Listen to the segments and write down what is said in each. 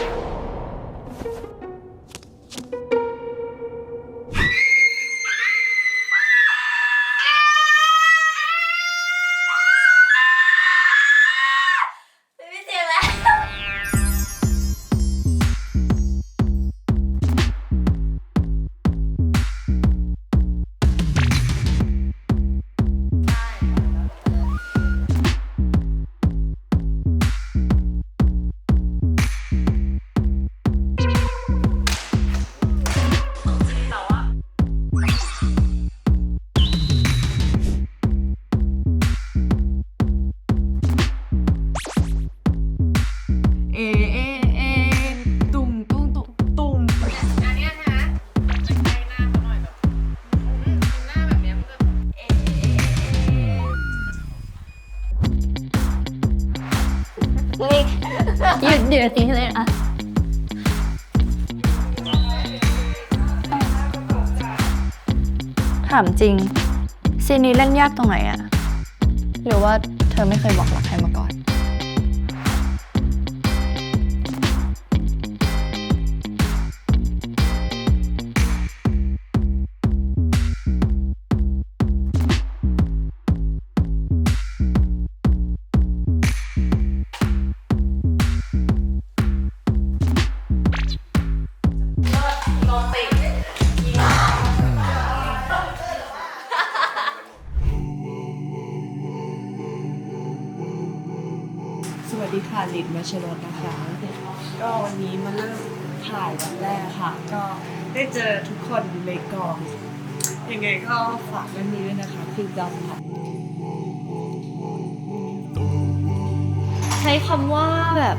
you เดี๋ยวตีเลยอะถามจริงซีนนี้เล่นยากตรงไหนอะหรือว่าเธอไม่เคยบอกรักใครมาก่อน ดีค่ะลินมาชรดนะคะ ก็วันนี้มาเริ่มถ่ายวันแรกค่ะ ก็ได้เจอทุกคนในกอง ยังไงก็ฝากเรื่องนี้ด้วยนะคะคือดำค่ะ ใช้คำว่าแบบ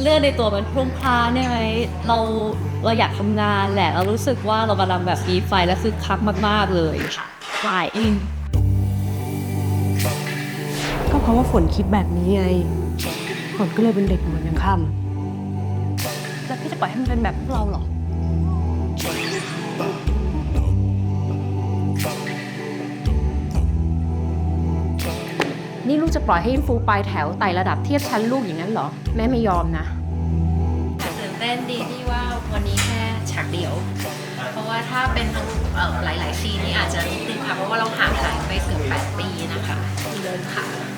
เลือดในตัวมันพรุ่งพล่านได้ไหมเราเราอยากทำงานแหละ เรารู้สึกว่าเรากำลังแบบมีไฟและคึกคักมาก ๆ เลยค่ะไฟเองก็เพราะว่าฝนคิดแบบนี้ไงฝ นก็เลยเป็นเด็กเหมือนยังค่แล้วพี่จะปล่อยให้มันเป็นแบบพวกเราเหรอ นี่ลูกจะปล่อยให้อินฟูปลายแถวไต่ระดับเทียบชั้นลูกอย่างนั้นเหรอ แม่ไม่ยอมนะ ตื่นเต้นดีที่ว่าวันนี้แค่ฉากเดียว เพราะว่าถ้าเป็นเอ่อหลายๆซีนนี่อาจจะนิดนึงค่ะ เพราะว่าเราห่างหายไปถึง8ปีนะคะเลยค่ะ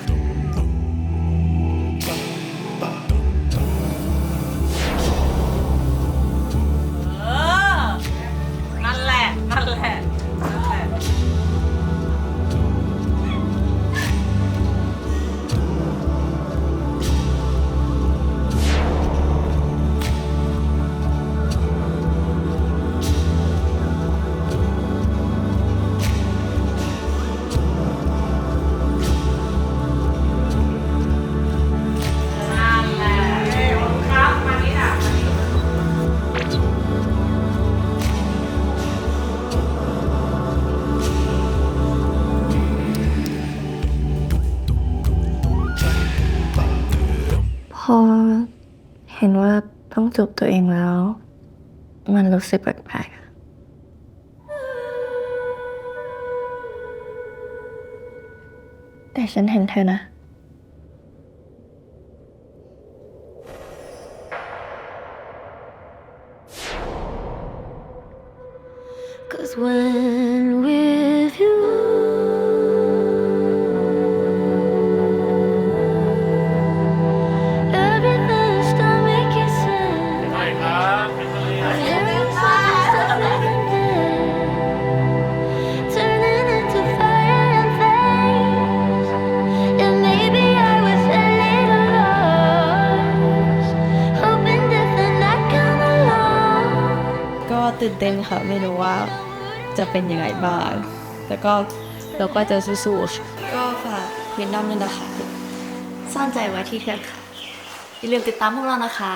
พอเห็นว่าต้องจูบตัวเองแล้ว มันรู้สึกแปลกๆแต่ฉันเห็นเธอนะ Cause when ตื่นเต้นค่ะ ไม่รู้ว่าจะเป็นยังไงบ้าง แต่ก็เราก็จะสู้ๆ ก็ฝากเวียดัมด้วยนะคะ ซ่อนใจไว้ที่เธอค่ะ อย่าลืมติดตามพวกเรานะคะ